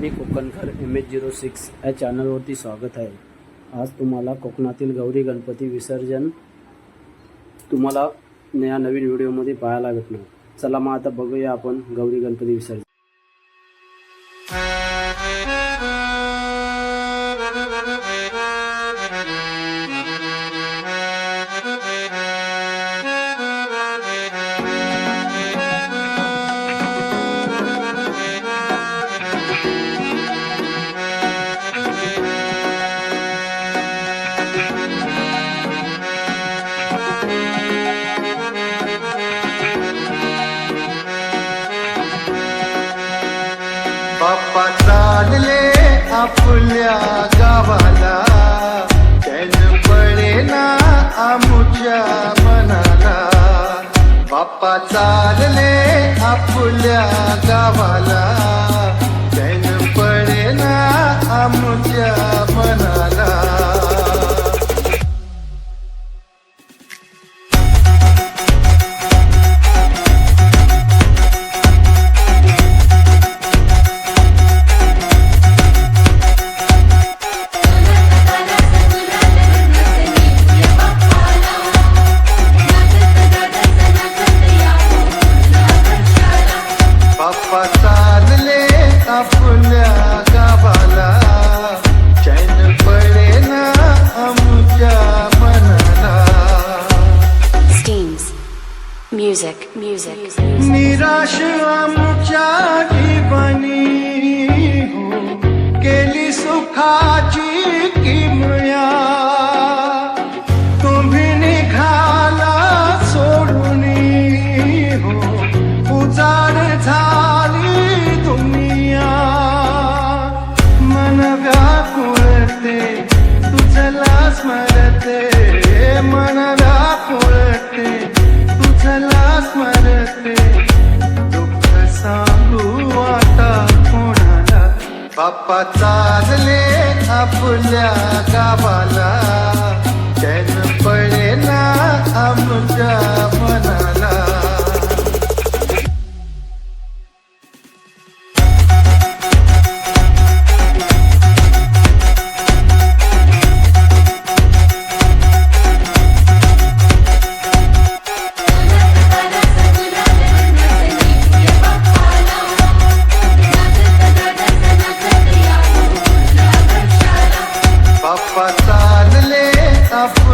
मी Kokankar M H zero six या चॅनलवरती स्वागत आहे. आज तुम्हाला कोकणातील गौरी गणपती विसर्जन तुम्हाला या नवीन व्हिडिओमध्ये पाहायला भेटणार. चला मग आता बघूया आपण गौरी गणपती विसर्जन. बाप्पा चालले आपल्या गावाला. त्यान पडेना आमुच्या मनाला. बाप्पा चालले आपल्या गावाला. music music. Mera बाप्पा चालले आपल्या गावाला. चैन पडेना वापस आन ले अपना